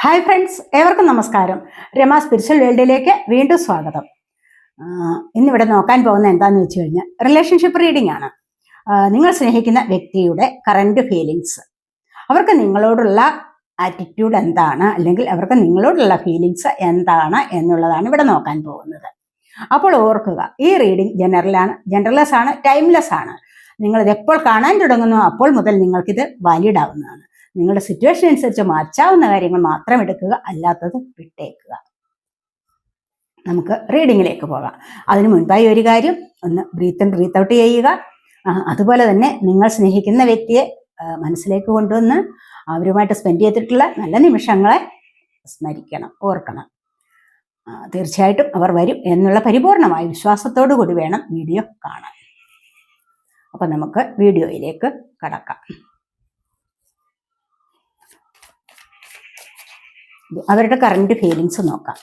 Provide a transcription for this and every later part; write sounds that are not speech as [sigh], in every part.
Hi friends ഏവർക്കും നമസ്കാരം. Rama spiritual വേൾഡിലേക്ക് വീണ്ടും സ്വാഗതം. ഇന്നിവിടെ നോക്കാൻ പോകുന്ന എന്താണെന്ന് വെച്ച് കഴിഞ്ഞാൽ റിലേഷൻഷിപ്പ് റീഡിംഗ് ആണ്. നിങ്ങൾ സ്നേഹിക്കുന്ന വ്യക്തിയുടെ കറന്റ് ഫീലിങ്സ് അവർക്ക് നിങ്ങളോടുള്ള ആറ്റിറ്റ്യൂഡ് എന്താണ്? അല്ലെങ്കിൽ അവർക്ക് നിങ്ങളോടുള്ള ഫീലിങ്സ് എന്താണ് എന്നുള്ളതാണ് ഇവിടെ നോക്കാൻ പോകുന്നത്. അപ്പോൾ ഓർക്കുക ഈ റീഡിംഗ് ജനറലാണ് ജനറലെസ് ആണ് ടൈംലെസ് ആണ്. നിങ്ങളിത് എപ്പോൾ കാണാൻ തുടങ്ങുന്നു അപ്പോൾ മുതൽ നിങ്ങൾക്കിത് വാലിഡ് ആവുന്നതാണ്. നിങ്ങളുടെ സിറ്റുവേഷൻ അനുസരിച്ച് മാറ്റാവുന്ന കാര്യങ്ങൾ മാത്രം എടുക്കുക അല്ലാത്തത് വിട്ടേക്കുക. നമുക്ക് റീഡിങ്ങിലേക്ക് പോകാം. അതിനു മുൻപായി ഒരു കാര്യം ഒന്ന് ബ്രീത്ത് ഇൻ ബ്രീത്ത് ഔട്ട് ചെയ്യുക. അതുപോലെ തന്നെ നിങ്ങൾ സ്നേഹിക്കുന്ന വ്യക്തിയെ മനസ്സിലേക്ക് കൊണ്ടുവന്ന് അവരുമായിട്ട് സ്പെൻഡ് ചെയ്തിട്ടുള്ള നല്ല നിമിഷങ്ങളെ സ്മരിക്കണം ഓർക്കണം. തീർച്ചയായിട്ടും അവർ വരും എന്നുള്ള പരിപൂർണമായ വിശ്വാസത്തോടു കൂടി വേണം വീഡിയോ കാണാൻ. അപ്പം നമുക്ക് വീഡിയോയിലേക്ക് കടക്കാം. അവരുടെ കറണ്ട് ഫീലിങ്സ് നോക്കാം.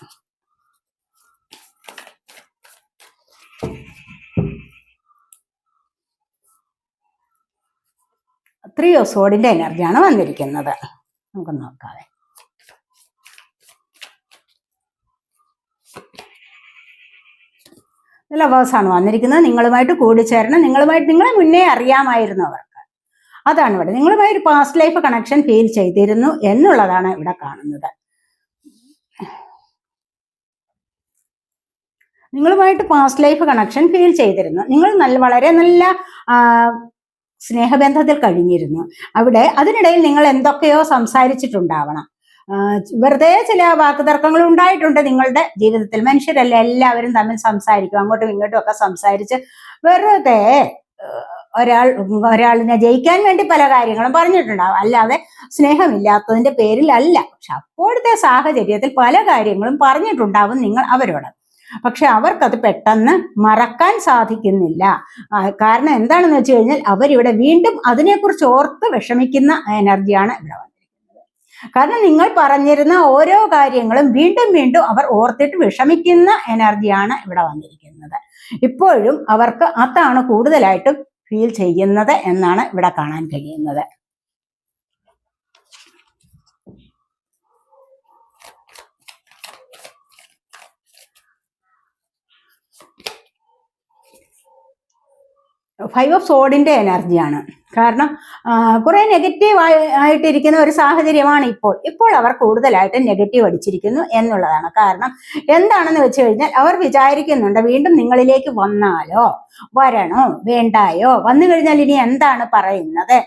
ത്രീ സോഡിന്റെ എനർജിയാണ് വന്നിരിക്കുന്നത്. നമുക്ക് നോക്കാതെ ലവേഴ്സാണ് വന്നിരിക്കുന്നത്. നിങ്ങളുമായിട്ട് കൂടിച്ചേരണം. നിങ്ങളുമായിട്ട് നിങ്ങളെ മുന്നേ അറിയാമായിരുന്നു അവർക്ക്. അതാണ് ഇവിടെ. നിങ്ങളുമായി ഒരു പാസ്റ്റ് ലൈഫ് കണക്ഷൻ ഫീൽ ചെയ്തിരുന്നു എന്നുള്ളതാണ് ഇവിടെ കാണുന്നത്. നിങ്ങളുമായിട്ട് പാസ്റ്റ് ലൈഫ് കണക്ഷൻ ഫീൽ ചെയ്തിരുന്നു. നിങ്ങൾ നല്ല വളരെ നല്ല സ്നേഹബന്ധത്തിൽ കഴിഞ്ഞിരുന്നു. അവിടെ അതിനിടയിൽ നിങ്ങൾ എന്തൊക്കെയോ സംസാരിച്ചിട്ടുണ്ടാവണം. വെറുതെ ചില വാക്കുതർക്കങ്ങൾ ഉണ്ടായിട്ടുണ്ട് നിങ്ങളുടെ ജീവിതത്തിൽ. മനുഷ്യരല്ല എല്ലാവരും തമ്മിൽ സംസാരിക്കും അങ്ങോട്ടും ഇങ്ങോട്ടും ഒക്കെ സംസാരിച്ച് വെറുതെ ഒരാൾ ഒരാളിനെ ജയിക്കാൻ വേണ്ടി പല കാര്യങ്ങളും പറഞ്ഞിട്ടുണ്ടാവും. അല്ലാതെ സ്നേഹമില്ലാത്തതിന്റെ പേരിലല്ല. പക്ഷെ അപ്പോഴത്തെ സാഹചര്യത്തിൽ പല കാര്യങ്ങളും പറഞ്ഞിട്ടുണ്ടാവും നിങ്ങൾ അവരോട്. പക്ഷെ അവർക്കത് പെട്ടെന്ന് മറക്കാൻ സാധിക്കുന്നില്ല. കാരണം എന്താണെന്ന് വെച്ച് കഴിഞ്ഞാൽ അവരിവിടെ വീണ്ടും അതിനെക്കുറിച്ച് ഓർത്ത് വിഷമിക്കുന്ന എനർജിയാണ് ഇവിടെ കാരണം നിങ്ങൾ പറഞ്ഞിരുന്ന ഓരോ കാര്യങ്ങളും വീണ്ടും വീണ്ടും അവർ ഓർത്തിട്ട് വിഷമിക്കുന്ന എനർജിയാണ് ഇവിടെ വന്നിരിക്കുന്നത്. ഇപ്പോഴും അവർക്ക് അതാണ് കൂടുതലായിട്ടും ഫീൽ ചെയ്യുന്നത് എന്നാണ് ഇവിടെ കാണാൻ കഴിയുന്നത്. ഫൈവ് ഓഫ് സോഡിന്റെ എനർജിയാണ് കാരണം കുറെ നെഗറ്റീവ് ആയിട്ടിരിക്കുന്ന ഒരു സാഹചര്യമാണ് ഇപ്പോൾ. ഇപ്പോൾ അവർ കൂടുതലായിട്ട് നെഗറ്റീവ് അടിച്ചിരിക്കുന്നു എന്നുള്ളതാണ്. കാരണം എന്താണെന്ന് വെച്ച് കഴിഞ്ഞാൽ അവർ വിചാരിക്കുന്നുണ്ട് വീണ്ടും നിങ്ങളിലേക്ക് വന്നാലോ വരണോ വേണ്ടായോ? വന്നു കഴിഞ്ഞാൽ ഇനി എന്താണ് പറയുന്നത്?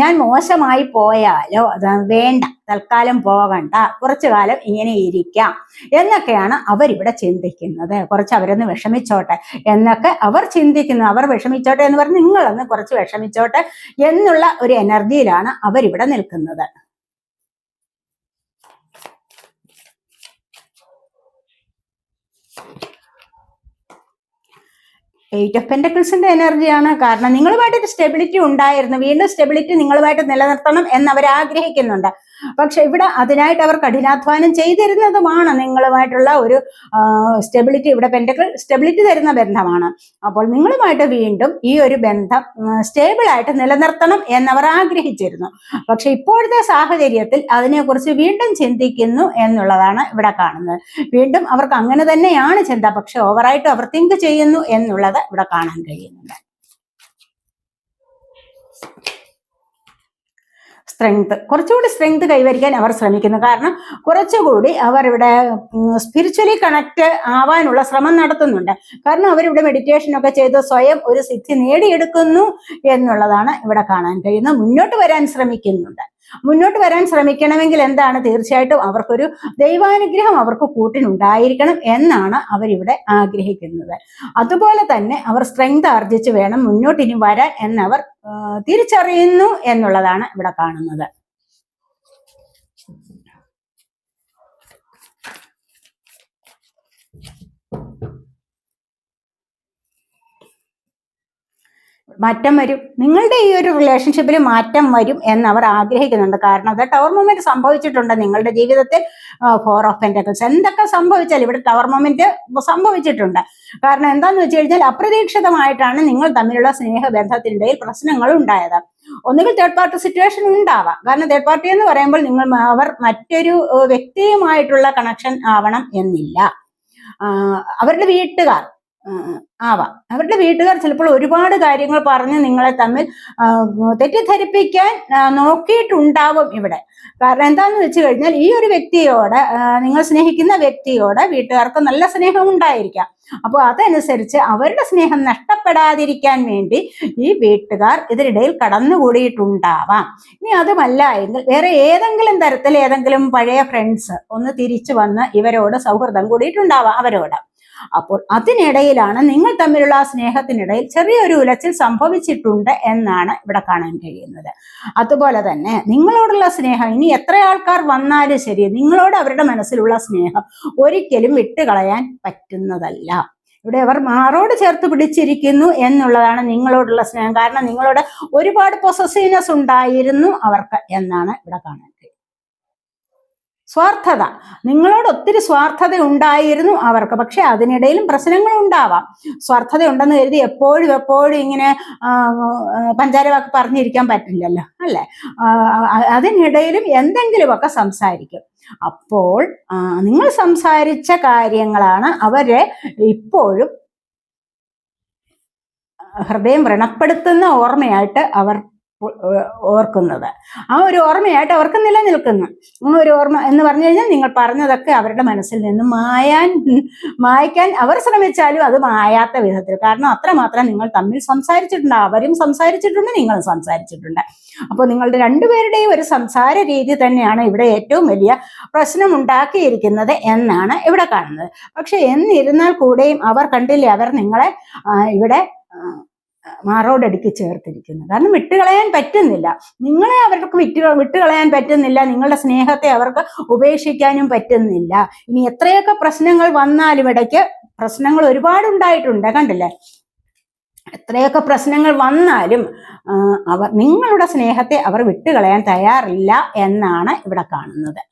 ഞാൻ മോശമായി പോയാലോ? വേണ്ട തൽക്കാലം പോകണ്ട കുറച്ചു കാലം ഇങ്ങനെ ഇരിക്കാം എന്നൊക്കെയാണ് അവരിവിടെ ചിന്തിക്കുന്നത്. കുറച്ച് അവരൊന്ന് വിഷമിച്ചോട്ടെ എന്നൊക്കെ അവർ ചിന്തിക്കുന്നു. അവർ വിഷമിച്ചോട്ടെ എന്ന് പറഞ്ഞ് നിങ്ങളൊന്ന് കുറച്ച് വിഷമിച്ചോട്ടെ എന്നുള്ള ഒരു എനർജിയിലാണ് അവരിവിടെ നിൽക്കുന്നത്. എയ്റ്റ് ഓഫ് പെന്റക്കിൾസിന്റെ എനർജിയാണ്. കാരണം നിങ്ങളുമായിട്ടൊരു സ്റ്റെബിലിറ്റി ഉണ്ടായിരുന്നു. വീണ്ടും സ്റ്റെബിലിറ്റി നിങ്ങളുമായിട്ട് നിലനിർത്തണം എന്ന് അവർ ആഗ്രഹിക്കുന്നുണ്ട് പക്ഷെ ഇവിടെ അതിനായിട്ട് അവർ കഠിനാധ്വാനം ചെയ്തിരുന്നതുമാണ് നിങ്ങളുമായിട്ടുള്ള ഒരു സ്റ്റെബിലിറ്റി ഇവിടെ പെന്റക്കിൾ സ്റ്റെബിലിറ്റി തരുന്ന ബന്ധമാണ്. അപ്പോൾ നിങ്ങളുമായിട്ട് വീണ്ടും ഈ ഒരു ബന്ധം സ്റ്റേബിൾ ആയിട്ട് നിലനിർത്തണം എന്നവർ ആഗ്രഹിച്ചിരുന്നു. പക്ഷെ ഇപ്പോഴത്തെ സാഹചര്യത്തിൽ അതിനെക്കുറിച്ച് വീണ്ടും ചിന്തിക്കുന്നു എന്നുള്ളതാണ് ഇവിടെ കാണുന്നത്. വീണ്ടും അവർക്ക് അങ്ങനെ തന്നെയാണ് ചിന്ത പക്ഷെ ഓവറായിട്ട് അവർ തിങ്ക് ചെയ്യുന്നു എന്നുള്ളത് ഇവിടെ കാണാൻ കഴിയുന്നുണ്ട്. സ്ട്രെങ്ത് കുറച്ചുകൂടി സ്ട്രെങ്ത് കൈവരിക്കാൻ അവർ ശ്രമിക്കുന്നു. കാരണം കുറച്ചുകൂടി അവർ ഇവിടെ സ്പിരിച്വലി കണക്ട് ആവാനുള്ള ശ്രമം നടത്തുന്നുണ്ട്. കാരണം അവരിവിടെ മെഡിറ്റേഷൻ ഒക്കെ ചെയ്ത് സ്വയം ഒരു സിദ്ധി നേടിയെടുക്കുന്നു എന്നുള്ളതാണ് ഇവിടെ കാണാൻ കഴിയുന്നത്. മുന്നോട്ട് വരാൻ ശ്രമിക്കുന്നുണ്ട്. മുന്നോട്ട് വരാൻ ശ്രമിക്കണമെങ്കിൽ എന്താണ്? തീർച്ചയായിട്ടും അവർക്കൊരു ദൈവാനുഗ്രഹം അവർക്ക് കൂട്ടിനുണ്ടായിരിക്കണം എന്നാണ് അവരിവിടെ ആഗ്രഹിക്കുന്നത്. അതുപോലെ തന്നെ അവർ സ്ട്രെങ്ത് ആർജിച്ച് വേണം മുന്നോട്ട് ഇനി വരാൻ എന്നവർ തിരിച്ചറിയുന്നു എന്നുള്ളതാണ് ഇവിടെ കാണുന്നത്. മാറ്റം വരും. നിങ്ങളുടെ ഈ ഒരു റിലേഷൻഷിപ്പിൽ മാറ്റം വരും എന്ന് അവർ ആഗ്രഹിക്കുന്നുണ്ട്. കാരണം അത് ടവർ മൊമെന്റ് സംഭവിച്ചിട്ടുണ്ട് നിങ്ങളുടെ ജീവിതത്തിൽ. ഫോർ ഓഫ് പെന്റക്കിൾസ് എന്തൊക്കെ സംഭവിച്ചാൽ ഇവിടെ ടവർ മൊമെന്റ് സംഭവിച്ചിട്ടുണ്ട്. കാരണം എന്താണെന്ന് വെച്ച് കഴിഞ്ഞാൽ അപ്രതീക്ഷിതമായിട്ടാണ് നിങ്ങൾ തമ്മിലുള്ള സ്നേഹബന്ധത്തിനിടയിൽ പ്രശ്നങ്ങൾ ഉണ്ടായത്. ഒന്നുകിൽ തേർഡ് പാർട്ടി സിറ്റുവേഷൻ ഉണ്ടാവാം. കാരണം തേർഡ് പാർട്ടി എന്ന് പറയുമ്പോൾ നിങ്ങൾ അവർ മറ്റൊരു വ്യക്തിയുമായിട്ടുള്ള കണക്ഷൻ ആവണം എന്നില്ല. അവരുടെ വീട്ടുകാർ ആവാം. അവരുടെ വീട്ടുകാർ ചിലപ്പോൾ ഒരുപാട് കാര്യങ്ങൾ പറഞ്ഞ് നിങ്ങളെ തമ്മിൽ തെറ്റിദ്ധരിപ്പിക്കാൻ നോക്കിയിട്ടുണ്ടാവും ഇവിടെ. കാരണം എന്താന്ന് വെച്ച് കഴിഞ്ഞാൽ ഈ ഒരു വ്യക്തിയോട് നിങ്ങൾ സ്നേഹിക്കുന്ന വ്യക്തിയോട് വീട്ടുകാർക്ക് നല്ല സ്നേഹം ഉണ്ടായിരിക്കാം. അപ്പോൾ അതനുസരിച്ച് അവരുടെ സ്നേഹം നഷ്ടപ്പെടാതിരിക്കാൻ വേണ്ടി ഈ വീട്ടുകാർ ഇതിനിടയിൽ കടന്നുകൂടിയിട്ടുണ്ടാവാം. ഇനി അതുമല്ല എങ്കിൽ വേറെ ഏതെങ്കിലും തരത്തിൽ ഏതെങ്കിലും പഴയ ഫ്രണ്ട്സ് ഒന്ന് തിരിച്ചു വന്ന് ഇവരോട് സൗഹൃദം കൂടിയിട്ടുണ്ടാവാം അവരോട്. അപ്പോൾ അതിനിടയിലാണ് നിങ്ങൾ തമ്മിലുള്ള ആ സ്നേഹത്തിനിടയിൽ ചെറിയൊരു ഉലച്ചിൽ സംഭവിച്ചിട്ടുണ്ട് എന്നാണ് ഇവിടെ കാണാൻ കഴിയുന്നത്. അതുപോലെ തന്നെ നിങ്ങളോടുള്ള സ്നേഹം ഇനി എത്ര ആൾക്കാർ വന്നാലും ശരി നിങ്ങളോട് അവരുടെ മനസ്സിലുള്ള സ്നേഹം ഒരിക്കലും വിട്ടുകളയാൻ പറ്റുന്നതല്ല. ഇവിടെ അവർ മാറോട് ചേർത്ത് പിടിച്ചിരിക്കുന്നു എന്നുള്ളതാണ് നിങ്ങളോടുള്ള സ്നേഹം. കാരണം നിങ്ങളോട് ഒരുപാട് പൊസസീവ്നെസ് ഉണ്ടായിരുന്നു അവർക്ക് എന്നാണ് ഇവിടെ കാണാൻ സ്വാർത്ഥത. നിങ്ങളോട് ഒത്തിരി സ്വാർത്ഥത ഉണ്ടായിരുന്നു അവർക്ക്. പക്ഷെ അതിനിടയിലും പ്രശ്നങ്ങൾ ഉണ്ടാവാം. സ്വാർത്ഥത ഉണ്ടെന്ന് കരുതി എപ്പോഴും എപ്പോഴും ഇങ്ങനെ പഞ്ചാര വാക്ക് പറഞ്ഞിരിക്കാൻ പറ്റില്ലല്ലോ അല്ലേ? അതിനിടയിലും എന്തെങ്കിലുമൊക്കെ സംസാരിക്കും. അപ്പോൾ നിങ്ങൾ സംസാരിച്ച കാര്യങ്ങളാണ് അവരെ ഇപ്പോഴും ഹൃദയം വ്രണപ്പെടുത്തുന്ന ഓർമ്മയായിട്ട് അവർ ഓർക്കുന്നത്. ആ ഒരു ഓർമ്മയായിട്ട് അവർക്ക് നിലനിൽക്കുന്നു. ആ ഒരു ഓർമ്മ എന്ന് പറഞ്ഞു കഴിഞ്ഞാൽ നിങ്ങൾ പറഞ്ഞതൊക്കെ അവരുടെ മനസ്സിൽ നിന്ന് മായാൻ മായ്ക്കാൻ അവർ ശ്രമിച്ചാലും അത് മായാത്ത വിധത്തിൽ. കാരണം അത്രമാത്രം നിങ്ങൾ തമ്മിൽ സംസാരിച്ചിട്ടുണ്ട് അവരും സംസാരിച്ചിട്ടുണ്ട് നിങ്ങളും സംസാരിച്ചിട്ടുണ്ട്. അപ്പോൾ നിങ്ങളുടെ രണ്ടുപേരുടെയും ഒരു സംസാര രീതി തന്നെയാണ് ഇവിടെ ഏറ്റവും വലിയ പ്രശ്നം ഉണ്ടാക്കിയിരിക്കുന്നത് എന്നാണ് ഇവിടെ കാണുന്നത്. പക്ഷെ എന്നിരുന്നാൽ കൂടെയും അവർ കണ്ടില്ലേ അവർ നിങ്ങളെ ഇവിടെ മാറോടടുക്കി ചേർത്തിരിക്കുന്നു. കാരണം വിട്ടുകളയാൻ പറ്റുന്നില്ല. നിങ്ങളെ അവർക്ക് വിട്ടു വിട്ടുകളയാൻ പറ്റുന്നില്ല. നിങ്ങളുടെ സ്നേഹത്തെ അവർക്ക് ഉപേക്ഷിക്കാനും പറ്റുന്നില്ല. ഇനി എത്രയൊക്കെ പ്രശ്നങ്ങൾ വന്നാലും ഇടയ്ക്ക് പ്രശ്നങ്ങൾ ഒരുപാട് ഉണ്ടായിട്ടുണ്ട് കണ്ടില്ലേ? എത്രയൊക്കെ പ്രശ്നങ്ങൾ വന്നാലും അവർ നിങ്ങളുടെ സ്നേഹത്തെ അവർ വിട്ടുകളയാൻ തയ്യാറില്ല എന്നാണ് ഇവിടെ കാണുന്നത്.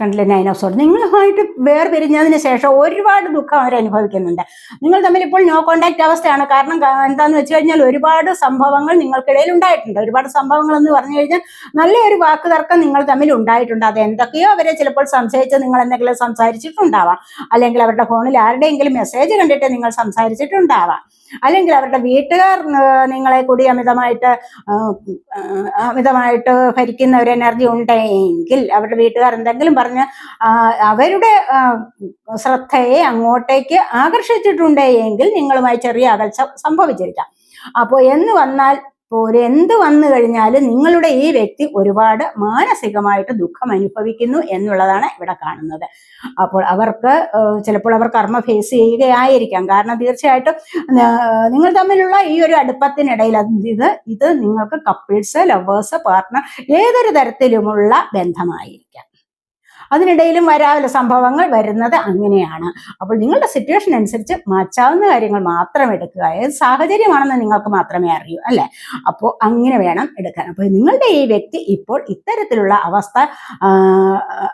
കണ്ടില്ലേ സോഡ് നിങ്ങളുമായിട്ട് വേർപിരിഞ്ഞതിന് ശേഷം ഒരുപാട് ദുഃഖം അവർ അനുഭവിക്കുന്നുണ്ട്. നിങ്ങൾ തമ്മിൽ ഇപ്പോൾ നോ കോണ്ടാക്ട് അവസ്ഥയാണ്. കാരണം എന്താണെന്ന് വെച്ച് കഴിഞ്ഞാൽ ഒരുപാട് സംഭവങ്ങൾ നിങ്ങൾക്കിടയിൽ ഉണ്ടായിട്ടുണ്ട്. ഒരുപാട് സംഭവങ്ങൾ എന്ന് പറഞ്ഞു കഴിഞ്ഞാൽ നല്ലൊരു വാക്ക് തർക്കം നിങ്ങൾ തമ്മിൽ ഉണ്ടായിട്ടുണ്ട്. അത് എന്തൊക്കെയോ അവരെ ചിലപ്പോൾ സംശയിച്ച് നിങ്ങൾ എന്തെങ്കിലും സംസാരിച്ചിട്ടുണ്ടാവാം. അല്ലെങ്കിൽ അവരുടെ ഫോണിൽ ആരുടെയെങ്കിലും മെസ്സേജ് കണ്ടിട്ട് നിങ്ങൾ സംസാരിച്ചിട്ടുണ്ടാവാം. അല്ലെങ്കിൽ അവരുടെ വീട്ടുകാർ നിങ്ങളെ കൂടി അമിതമായിട്ട് അമിതമായിട്ട് ഭരിക്കുന്ന ഒരു എനർജി ഉണ്ടെങ്കിൽ അവരുടെ വീട്ടുകാർ എന്തെങ്കിലും പറഞ്ഞ് ആ, അവരുടെ ശ്രദ്ധയെ അങ്ങോട്ടേക്ക് ആകർഷിച്ചിട്ടുണ്ട് എങ്കിൽ നിങ്ങളുമായി ചെറിയ അകൽച്ച സംഭവിച്ചിരിക്കാം. അപ്പോൾ എന്ന് വന്നാൽ ഒരു എന്ത് വന്നു കഴിഞ്ഞാലും നിങ്ങളുടെ ഈ വ്യക്തി ഒരുപാട് മാനസികമായിട്ട് ദുഃഖം അനുഭവിക്കുന്നു എന്നുള്ളതാണ് ഇവിടെ കാണുന്നത്. അപ്പോൾ അവർക്ക് ചിലപ്പോൾ അവർ കർമ്മ ഫേസ് ചെയ്യുകയായിരിക്കാം. കാരണം തീർച്ചയായിട്ടും നിങ്ങൾ തമ്മിലുള്ള ഈ ഒരു അടുപ്പത്തിനിടയിൽ ഇത് ഇത് നിങ്ങൾക്ക് കപ്പിൾസ് ലവേഴ്സ് പാർട്ട്ണർ ഏതൊരു തരത്തിലുമുള്ള ബന്ധമായിരിക്കാം. അതിനിടയിലും വരാവുന്ന സംഭവങ്ങൾ വരുന്നത് അങ്ങനെയാണ്. അപ്പോൾ നിങ്ങളുടെ സിറ്റുവേഷൻ അനുസരിച്ച് മാറ്റാവുന്ന കാര്യങ്ങൾ മാത്രം എടുക്കുക. ഏത് സാഹചര്യമാണെന്ന് നിങ്ങൾക്ക് മാത്രമേ അറിയൂ അല്ലെ? അപ്പോൾ അങ്ങനെ വേണം എടുക്കാൻ. അപ്പോൾ നിങ്ങളുടെ ഈ വ്യക്തി ഇപ്പോൾ ഇത്തരത്തിലുള്ള അവസ്ഥ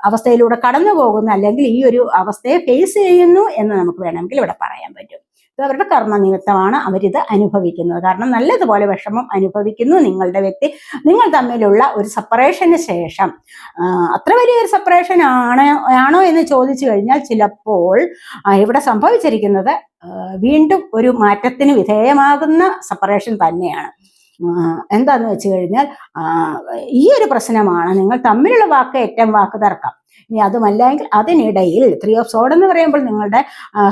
അവസ്ഥയിലൂടെ കടന്നു പോകുന്നു അല്ലെങ്കിൽ ഈ ഒരു അവസ്ഥയെ ഫേസ് ചെയ്യുന്നു എന്ന് നമുക്ക് വേണമെങ്കിൽ ഇവിടെ പറയാൻ പറ്റും. ഇത് അവരുടെ കർമ്മനിമിത്തമാണ് അവരിത് അനുഭവിക്കുന്നത്. കാരണം നല്ലതുപോലെ വിഷമം അനുഭവിക്കുന്നു നിങ്ങളുടെ വ്യക്തി. നിങ്ങൾ തമ്മിലുള്ള ഒരു സെപ്പറേഷന് ശേഷം അത്ര വലിയൊരു സെപ്പറേഷൻ ആണ് ആണോ എന്ന് ചോദിച്ചു കഴിഞ്ഞാൽ ചിലപ്പോൾ ഇവിടെ സംഭവിച്ചിരിക്കുന്നത് വീണ്ടും ഒരു മാറ്റത്തിന് വിധേയമാകുന്ന സെപ്പറേഷൻ തന്നെയാണ്. എന്താന്ന് വെച്ച് കഴിഞ്ഞാൽ ഈ ഒരു പ്രശ്നമാണ് നിങ്ങൾ തമ്മിലുള്ള വാക്ക് ഏറ്റവും വാക്ക് തർക്കം. ഇനി അതുമല്ലെങ്കിൽ അതിനിടയിൽ ത്രീ ഓഫ് സോഡ് എന്ന് പറയുമ്പോൾ നിങ്ങളുടെ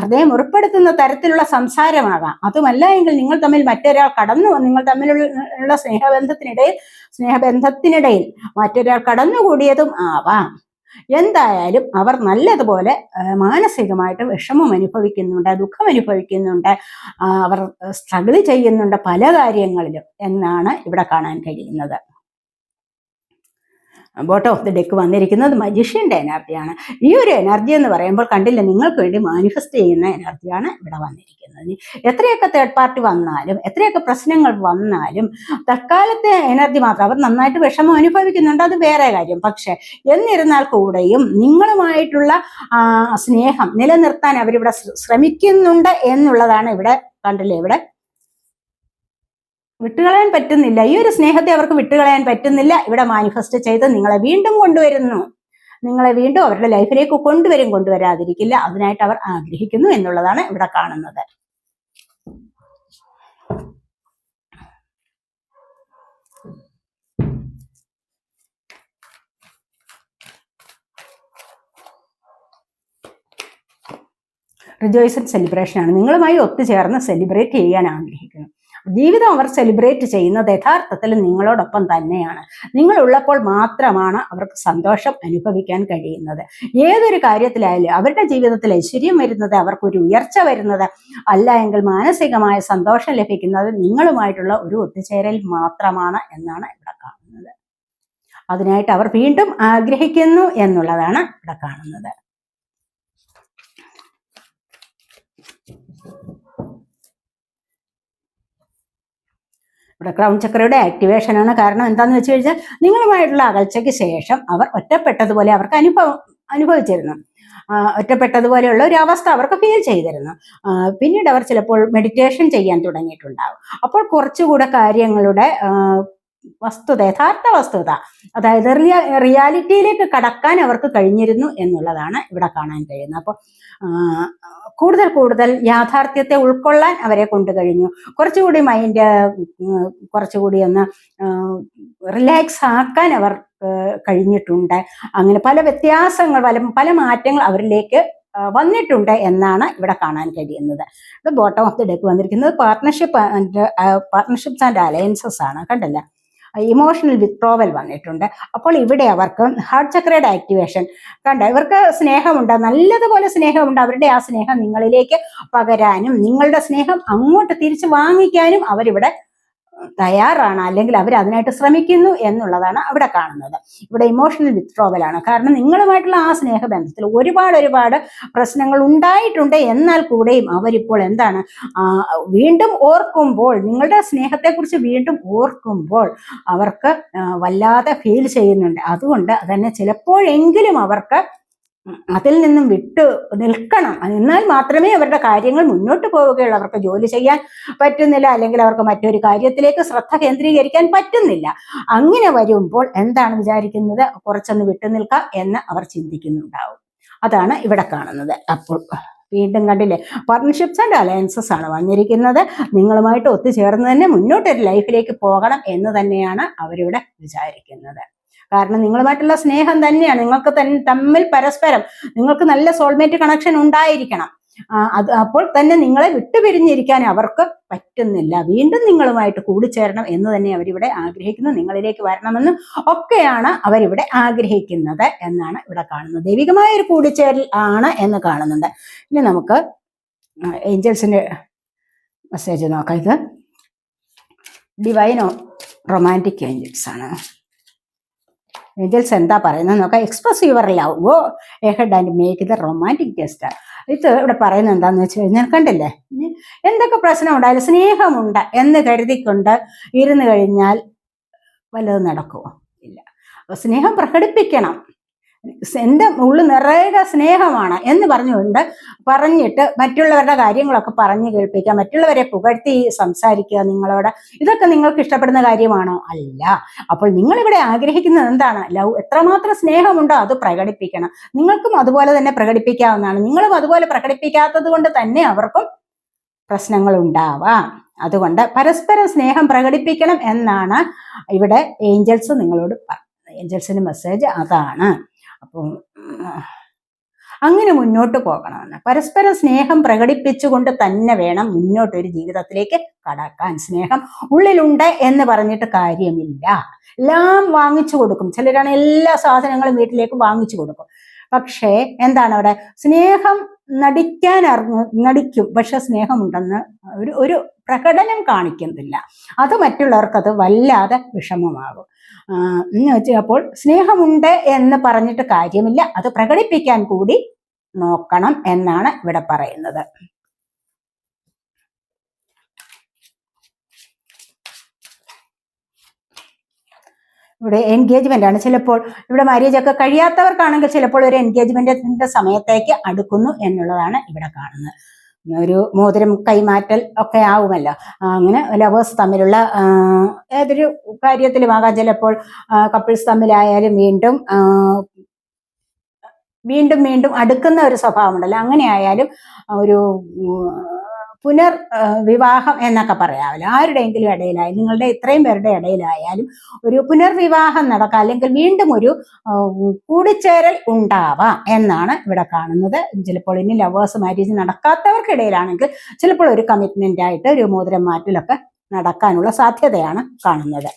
ഹൃദയം ഉറപ്പെടുത്തുന്ന തരത്തിലുള്ള സംസാരമാകാം. അതുമല്ല എങ്കിൽ നിങ്ങൾ തമ്മിൽ മറ്റൊരാൾ കടന്നു നിങ്ങൾ തമ്മിലുള്ള സ്നേഹബന്ധത്തിനിടയിൽ സ്നേഹബന്ധത്തിനിടയിൽ മറ്റൊരാൾ കടന്നുകൂടിയതും ആവാം. എന്തായാലും അവർ നല്ലതുപോലെ മാനസികമായിട്ട് വിഷമം അനുഭവിക്കുന്നുണ്ട് ദുഃഖം അനുഭവിക്കുന്നുണ്ട്. അവർ സ്ട്രഗിൾ ചെയ്യുന്നുണ്ട് പല കാര്യങ്ങളിലും എന്നാണ് ഇവിടെ കാണാൻ കഴിയുന്നത്. ബോട്ടം ഓഫ് ദി ഡെക്ക് വന്നിരിക്കുന്നത് മജിഷ്യന്റെ എനർജിയാണ് ഈ ഒരു എനർജി എന്ന് പറയുമ്പോൾ കണ്ടില്ല നിങ്ങൾക്ക് വേണ്ടി മാനിഫെസ്റ്റ് ചെയ്യുന്ന എനർജിയാണ് ഇവിടെ വന്നിരിക്കുന്നത്. എത്രയൊക്കെ തേർഡ് പാർട്ടി വന്നാലും എത്രയൊക്കെ പ്രശ്നങ്ങൾ വന്നാലും തൽക്കാലത്തെ എനർജി മാത്രം അവർ നന്നായിട്ട് വിഷമം അനുഭവിക്കുന്നുണ്ട് അത് വേറെ കാര്യം. പക്ഷെ എന്നിരുന്നാൽ കൂടെയും നിങ്ങളുമായിട്ടുള്ള സ്നേഹം നിലനിർത്താൻ അവരിവിടെ ശ്ര- ശ്രമിക്കുന്നുണ്ട് എന്നുള്ളതാണ് ഇവിടെ കണ്ടില്ലേ ഇവിടെ വിട്ടുകളയാൻ പറ്റുന്നില്ല. ഈ ഒരു സ്നേഹത്തെ അവർക്ക് വിട്ടുകളയാൻ പറ്റുന്നില്ല. ഇവിടെ മാനിഫെസ്റ്റ് ചെയ്ത് നിങ്ങളെ വീണ്ടും കൊണ്ടുവരുന്നു. നിങ്ങളെ വീണ്ടും അവരുടെ ലൈഫിലേക്ക് കൊണ്ടുവരും കൊണ്ടുവരാതിരിക്കില്ല. അതിനായിട്ട് അവർ ആഗ്രഹിക്കുന്നു എന്നുള്ളതാണ് ഇവിടെ കാണുന്നത്. റിജോയ്സൺ സെലിബ്രേഷൻ ആണ്. നിങ്ങളുമായി ഒത്തുചേർന്ന് സെലിബ്രേറ്റ് ചെയ്യാൻ ആഗ്രഹിക്കുന്നു. ജീവിതം അവർ സെലിബ്രേറ്റ് ചെയ്യുന്നത് യഥാർത്ഥത്തിൽ നിങ്ങളോടൊപ്പം തന്നെയാണ്. നിങ്ങളുള്ളപ്പോൾ മാത്രമാണ് അവർക്ക് സന്തോഷം അനുഭവിക്കാൻ കഴിയുന്നത്. ഏതൊരു കാര്യത്തിലായാലും അവരുടെ ജീവിതത്തിൽ ഐശ്വര്യം വരുന്നത് അവർക്കൊരു ഉയർച്ച വരുന്നത് അല്ല എങ്കിൽ മാനസികമായ സന്തോഷം ലഭിക്കുന്നത് നിങ്ങളുമായിട്ടുള്ള ഒരു ഒത്തുചേരൽ മാത്രമാണ് എന്നാണ് ഇവിടെ കാണുന്നത്. അതിനായിട്ട് അവർ വീണ്ടും ആഗ്രഹിക്കുന്നു എന്നുള്ളതാണ് ഇവിടെ കാണുന്നത്. ഇവിടെ ക്രൗൺ ചക്രയുടെ ആക്ടിവേഷനാണ് കാരണം എന്താണെന്ന് വെച്ച് കഴിഞ്ഞാൽ നിങ്ങളുമായിട്ടുള്ള അകൽച്ചയ്ക്ക് ശേഷം അവർ ഒറ്റപ്പെട്ടതുപോലെ അവർക്ക് അനുഭവം അനുഭവിച്ചിരുന്നു. ഒറ്റപ്പെട്ടതുപോലെയുള്ള ഒരു അവസ്ഥ അവർക്ക് ഫീൽ ചെയ്തിരുന്നു. പിന്നീട് അവർ ചിലപ്പോൾ മെഡിറ്റേഷൻ ചെയ്യാൻ തുടങ്ങിയിട്ടുണ്ടാവും. അപ്പോൾ കുറച്ചുകൂടെ കാര്യങ്ങളുടെ വസ്തുത യഥാർത്ഥ വസ്തുത അതായത് റിയ റിയാലിറ്റിയിലേക്ക് കടക്കാൻ അവർക്ക് കഴിഞ്ഞിരുന്നു എന്നുള്ളതാണ് ഇവിടെ കാണാൻ കഴിയുന്നത്. അപ്പോൾ കൂടുതൽ കൂടുതൽ യാഥാർത്ഥ്യത്തെ ഉൾക്കൊള്ളാൻ അവരെ കൊണ്ട് കഴിഞ്ഞു. കുറച്ചുകൂടി മൈൻഡ് കുറച്ചുകൂടി ഒന്ന് റിലാക്സ് ആക്കാൻ അവർ കഴിഞ്ഞിട്ടുണ്ട്. അങ്ങനെ പല വ്യത്യാസങ്ങൾ പല പല മാറ്റങ്ങൾ അവരിലേക്ക് വന്നിട്ടുണ്ട് എന്നാണ് ഇവിടെ കാണാൻ കഴിയുന്നത്. ബോട്ടം ഓഫ് ദി ഡെക്ക് വന്നിരിക്കുന്നത് partnership and partnerships and alliances ആണ്. കണ്ടല്ല? ഇമോഷണൽ വിത്രോവൽ വന്നിട്ടുണ്ട്. അപ്പോൾ ഇവിടെ അവർക്ക് ഹാർട്ട് ചക്രയുടെ ആക്ടിവേഷൻ കണ്ട? ഇവർക്ക് സ്നേഹമുണ്ട്. നല്ലതുപോലെ സ്നേഹമുണ്ട്. അവരുടെ ആ സ്നേഹം നിങ്ങളിലേക്ക് പകരാനും നിങ്ങളുടെ സ്നേഹം അങ്ങോട്ട് തിരിച്ചു വാങ്ങിക്കാനും അവരിവിടെ തയ്യാറാണ് അല്ലെങ്കിൽ അവർ അതിനായിട്ട് ശ്രമിക്കുന്നു എന്നുള്ളതാണ് അവിടെ കാണുന്നത്. ഇവിടെ ഇമോഷണൽ വിത്ഡ്രോവലാണ് കാരണം നിങ്ങളുമായിട്ടുള്ള ആ സ്നേഹബന്ധത്തിൽ ഒരുപാട് ഒരുപാട് പ്രശ്നങ്ങൾ ഉണ്ടായിട്ടുണ്ട്. എന്നാൽ കൂടെയും അവരിപ്പോൾ എന്താണ്? വീണ്ടും ഓർക്കുമ്പോൾ നിങ്ങളുടെ സ്നേഹത്തെക്കുറിച്ച് വീണ്ടും ഓർക്കുമ്പോൾ അവർക്ക് വല്ലാതെ ഫീൽ ചെയ്യുന്നുണ്ട്. അതുകൊണ്ട് തന്നെ ചിലപ്പോഴെങ്കിലും അവർക്ക് അതിൽ നിന്നും വിട്ട് നിൽക്കണം. എന്നാൽ മാത്രമേ അവരുടെ കാര്യങ്ങൾ മുന്നോട്ട് പോവുകയുള്ളൂ. അവർക്ക് ജോലി ചെയ്യാൻ പറ്റുന്നില്ല അല്ലെങ്കിൽ അവർക്ക് മറ്റൊരു കാര്യത്തിലേക്ക് ശ്രദ്ധ കേന്ദ്രീകരിക്കാൻ പറ്റുന്നില്ല. അങ്ങനെ വരുമ്പോൾ എന്താണ് വിചാരിക്കുന്നത്? കുറച്ചൊന്ന് വിട്ടു നിൽക്കാം എന്ന് അവർ ചിന്തിക്കുന്നുണ്ടാവും. അതാണ് ഇവിടെ കാണുന്നത്. അപ്പോൾ വീണ്ടും കണ്ടില്ലേ? പാർട്ട്ണർഷിപ്സ് ആൻഡ് അലയൻസസ് ആണ് വന്നിരിക്കുന്നത്. നിങ്ങളുമായിട്ട് ഒത്തുചേർന്ന് തന്നെ മുന്നോട്ടൊരു ലൈഫിലേക്ക് പോകണം എന്ന് തന്നെയാണ് അവരിവിടെ വിചാരിക്കുന്നത്. കാരണം നിങ്ങളുമായിട്ടുള്ള സ്നേഹം തന്നെയാണ്. നിങ്ങൾക്ക് തന്നെ തമ്മിൽ പരസ്പരം നിങ്ങൾക്ക് നല്ല സോൾമേറ്റ് കണക്ഷൻ ഉണ്ടായിരിക്കണം. അത് അപ്പോൾ തന്നെ നിങ്ങളെ വിട്ടുപിരിഞ്ഞിരിക്കാൻ അവർക്ക് പറ്റുന്നില്ല. വീണ്ടും നിങ്ങളുമായിട്ട് കൂടിച്ചേരണം എന്ന് തന്നെ അവരിവിടെ ആഗ്രഹിക്കുന്നു. നിങ്ങളിലേക്ക് വരണമെന്ന് ഒക്കെയാണ് അവരിവിടെ ആഗ്രഹിക്കുന്നത് എന്നാണ് ഇവിടെ കാണുന്നത്. ദൈവികമായ ഒരു കൂടിച്ചേരൽ ആണ് എന്ന് കാണുന്നുണ്ട്. ഇനി നമുക്ക് ഏഞ്ചൽസിന്റെ മെസ്സേജ് നോക്കാം. ഇത് ഡിവൈനോ റൊമാന്റിക് ഏഞ്ചൽസ് ആണ്. ഏഞ്ചൽസ് എന്താ പറയുന്നത് നോക്കാം. Express your love go head and make the romantic gesture ഇത് ഇവിടെ പറയുന്നത് എന്താന്ന് വെച്ച് കഴിഞ്ഞാൽ കണ്ടില്ലേ? എന്തൊക്കെ പ്രശ്നം ഉണ്ടായാലും സ്നേഹമുണ്ട് എന്ന് കരുതിക്കൊണ്ട് ഇരുന്ന് കഴിഞ്ഞാൽ വല്ലതും നടക്കുമോ ഇല്ല. സ്നേഹം പ്രകടിപ്പിക്കണം. എന്റെ ഉള്ളിൽ നിറയെ സ്നേഹമാണ് എന്ന് പറഞ്ഞുകൊണ്ട് പറഞ്ഞിട്ട് മറ്റുള്ളവരുടെ കാര്യങ്ങളൊക്കെ പറഞ്ഞു കേൾപ്പിക്കുക മറ്റുള്ളവരെ പുകഴ്ത്തി സംസാരിക്കുക നിങ്ങളോട്. ഇതൊക്കെ നിങ്ങൾക്ക് ഇഷ്ടപ്പെടുന്ന കാര്യമാണോ? അല്ല. അപ്പോൾ നിങ്ങളിവിടെ ആഗ്രഹിക്കുന്നത് എന്താണ്? ലവ് എത്രമാത്രം സ്നേഹമുണ്ടോ അത് പ്രകടിപ്പിക്കണം. നിങ്ങൾക്കും അതുപോലെ തന്നെ പ്രകടിപ്പിക്കാവുന്നതാണ്. നിങ്ങളും അതുപോലെ പ്രകടിപ്പിക്കാത്തത് കൊണ്ട് തന്നെ അവർക്കും പ്രശ്നങ്ങൾ ഉണ്ടാവാം. അതുകൊണ്ട് പരസ്പരം സ്നേഹം പ്രകടിപ്പിക്കണം എന്നാണ് ഇവിടെ ഏഞ്ചൽസ് നിങ്ങളോട് പറഞ്ഞത്. ഏഞ്ചൽസിന്റെ മെസ്സേജ് അതാണ്. അപ്പം അങ്ങനെ മുന്നോട്ട് പോകണമെന്ന്. പരസ്പരം സ്നേഹം പ്രകടിപ്പിച്ചുകൊണ്ട് തന്നെ വേണം മുന്നോട്ട് ഒരു ജീവിതത്തിലേക്ക് കടക്കാൻ. സ്നേഹം ഉള്ളിലുണ്ട് എന്ന് പറഞ്ഞിട്ട് കാര്യമില്ല. എല്ലാം വാങ്ങിച്ചു കൊടുക്കും. ചിലരാണ് എല്ലാ സാധനങ്ങളും വീട്ടിലേക്ക് വാങ്ങിച്ചു കൊടുക്കും. പക്ഷേ എന്താണ് അവിടെ? സ്നേഹം നടിക്കാൻ അറിഞ്ഞു നടിക്കും. പക്ഷെ സ്നേഹമുണ്ടെന്ന് ഒരു ഒരു പ്രകടനം കാണിക്കുന്നില്ല. അത് മറ്റുള്ളവർക്ക് അത് വല്ലാതെ വിഷമമാകും. എന്ന് വെച്ചപ്പോൾ സ്നേഹമുണ്ട് എന്ന് പറഞ്ഞിട്ട് കാര്യമില്ല. അത് പ്രകടിപ്പിക്കാൻ കൂടി നോക്കണം എന്നാണ് ഇവിടെ പറയുന്നത്. ഇവിടെ എൻഗേജ്മെന്റ് ആണ്. ചിലപ്പോൾ ഇവിടെ മാരേജ് ഒക്കെ കഴിയാത്തവർക്കാണെങ്കിൽ ചിലപ്പോൾ ഒരു എൻഗേജ്മെന്റിന്റെ സമയത്തേക്ക് അടുക്കുന്നു എന്നുള്ളതാണ് ഇവിടെ കാണുന്നത്. ഒരു മോതിരം കൈമാറ്റൽ ഒക്കെ ആവുമല്ലോ. അങ്ങനെ ലവേഴ്സ് തമ്മിലുള്ള ഏതൊരു കാര്യത്തിലുമാകാം ചിലപ്പോൾ കപ്പിൾസ് തമ്മിലായാലും വീണ്ടും വീണ്ടും വീണ്ടും അടുക്കുന്ന ഒരു സ്വഭാവമുണ്ടല്ലോ. അങ്ങനെ ആയാലും ഒരു പുനർ വിവാഹം എന്നൊക്കെ പറയാമല്ലോ. ആരുടെയെങ്കിലും ഇടയിലായി നിങ്ങളുടെ ഇത്രയും പേരുടെ ഇടയിലായാലും ഒരു പുനർവിവാഹം നടക്കാം. അല്ലെങ്കിൽ വീണ്ടും ഒരു കൂടിച്ചേരൽ ഉണ്ടാവാം എന്നാണ് ഇവിടെ കാണുന്നത്. ചിലപ്പോൾ ഇനി ലവേഴ്സ് മാരേജ് നടക്കാത്തവർക്കിടയിലാണെങ്കിൽ ചിലപ്പോൾ ഒരു കമ്മിറ്റ്മെന്റ് ആയിട്ട് ഒരു മോതിരം മാറ്റലൊക്കെ നടക്കാനുള്ള സാധ്യതയാണ് കാണുന്നത്.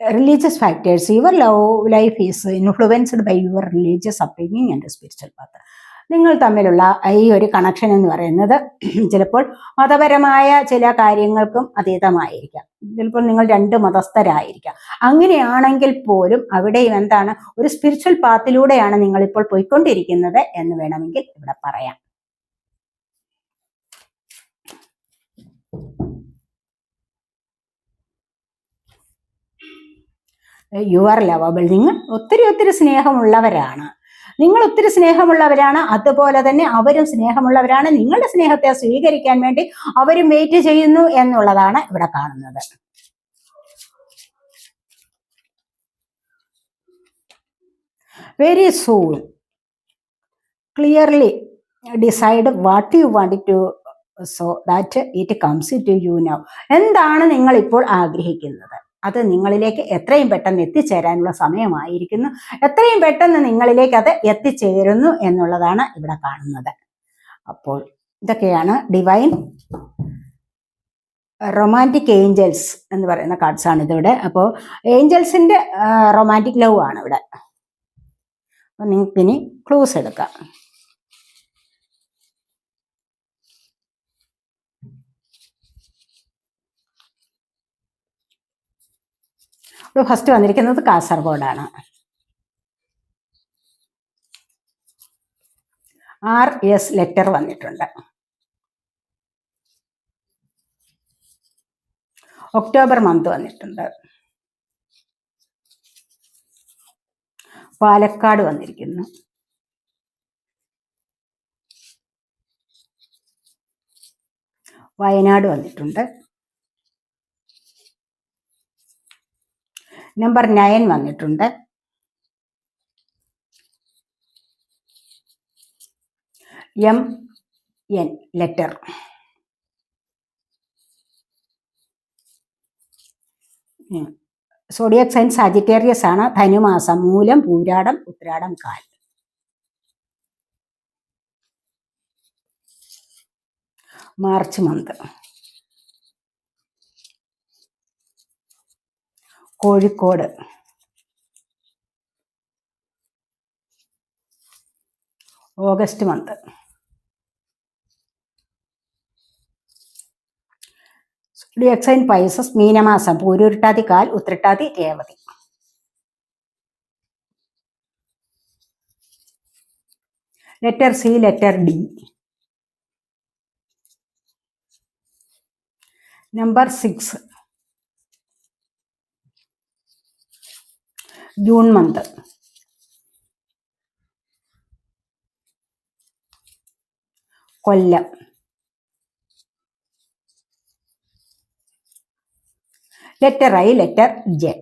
Religious factors your love life is influenced by your religious upbringing and spiritual path നിങ്ങൾ തമ്മിലുള്ള ഈ ഒരു കണക്ഷൻ എന്ന് പറയുന്നത് [clears throat] ചിലപ്പോൾ മതപരമായ ചില കാര്യങ്ങൾക്കും അതീതമായിരിക്കാം. ചിലപ്പോൾ നിങ്ങൾ രണ്ട് മതസ്ഥരായിരിക്കാം. അങ്ങനെയാണെങ്കിൽ പോലും അവിടെയും എന്താണ്? ഒരു സ്പിരിച്വൽ പാത്തിലൂടെയാണ് നിങ്ങളിപ്പോൾ പോയിക്കൊണ്ടിരിക്കുന്നത് എന്ന് വേണമെങ്കിൽ ഇവിടെ പറയാം. യു ആർ ലവബിൾ നിങ്ങൾ ഒത്തിരി ഒത്തിരി സ്നേഹമുള്ളവരാണ്. നിങ്ങൾ ഒത്തിരി സ്നേഹമുള്ളവരാണ് അതുപോലെ തന്നെ അവരും സ്നേഹമുള്ളവരാണ്. നിങ്ങളുടെ സ്നേഹത്തെ സ്വീകരിക്കാൻ വേണ്ടി അവരും വെയിറ്റ് ചെയ്യുന്നു എന്നുള്ളതാണ് ഇവിടെ കാണുന്നത്. Very soon clearly decide what you want to so that it comes to you now എന്താണ് നിങ്ങൾ ഇപ്പോൾ ആഗ്രഹിക്കുന്നത്? അത് നിങ്ങളിലേക്ക് എത്രയും പെട്ടെന്ന് എത്തിച്ചേരാനുള്ള സമയമായിരിക്കുന്നു. എത്രയും പെട്ടെന്ന് നിങ്ങളിലേക്ക് അത് എത്തിച്ചേരുന്നു എന്നുള്ളതാണ് ഇവിടെ കാണുന്നത്. അപ്പോൾ ഇതൊക്കെയാണ് ഡിവൈൻ റൊമാന്റിക് ഏഞ്ചൽസ് എന്ന് പറയുന്ന കാർഡ്സാണ് ഇതിവിടെ. അപ്പോൾ ഏഞ്ചൽസിന്റെ റൊമാന്റിക് ലവ് ആണ് ഇവിടെ. അപ്പോൾ നിങ്ങൾക്ക് ഇനി ക്ലൂസ് എടുക്കാം. ഫസ്റ്റ് വന്നിരിക്കുന്നത് കാസർഗോഡാണ്. ആർ എസ് ലെറ്റർ വന്നിട്ടുണ്ട്. ഒക്ടോബർ മന്ത് വന്നിട്ടുണ്ട്. പാലക്കാട് വന്നിരിക്കുന്നു. വയനാട് വന്നിട്ടുണ്ട്. നമ്പർ നയൻ വന്നിട്ടുണ്ട്. M N letter zodiac sign Sagittarius ആണ്. ധനുമാസം മൂലം പൂരാടം ഉത്രാടം കാൽ. March month Kozhikode. August month. ഡിയോക്സൈൻ Pisces മീനമാസം പൂരുരുട്ടാതി കാൽ ഉത്രട്ടാതി Revathi. Letter C letter D number six June month Kollam. Letter I letter J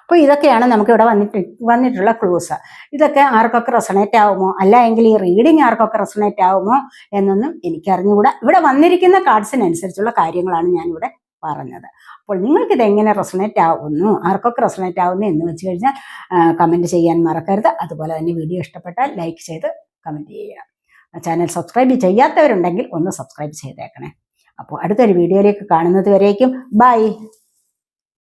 അപ്പോൾ ഇതൊക്കെയാണ് നമുക്ക് ഇവിടെ വന്നിട്ട് വന്നിട്ടുള്ള ക്ലൂസ് ഇതൊക്കെ ആർക്കൊക്കെ റെസണേറ്റ് ആവുമോ? അല്ല എങ്കിൽ ഈ റീഡിങ് ആർക്കൊക്കെ റെസണേറ്റ് ആവുമോ? എന്നൊന്നും എനിക്കറിഞ്ഞുകൂടാ. ഇവിടെ വന്നിരിക്കുന്ന കാർഡ്സിനനുസരിച്ചുള്ള കാര്യങ്ങളാണ് ഞാനിവിടെ പറഞ്ഞത്. അപ്പോൾ നിങ്ങൾക്ക് ഇത് എങ്ങനെ റെസണേറ്റ് ആവുന്നു? ആർക്കൊക്കെ റെസണേറ്റ് ആവുന്നു എന്ന് വെച്ച് കഴിഞ്ഞാൽ കമന്റ് ചെയ്യാൻ മറക്കരുത്. അതുപോലെ തന്നെ വീഡിയോ ഇഷ്ടപ്പെട്ടാൽ ലൈക്ക് ചെയ്ത് കമന്റ് ചെയ്യുക. ചാനൽ സബ്സ്ക്രൈബ് ചെയ്യാത്തവരുണ്ടെങ്കിൽ ഒന്ന് സബ്സ്ക്രൈബ് ചെയ്തേക്കണേ. അപ്പോൾ അടുത്തൊരു വീഡിയോയിലേക്ക് കാണുന്നത് വരേക്കും. ബൈ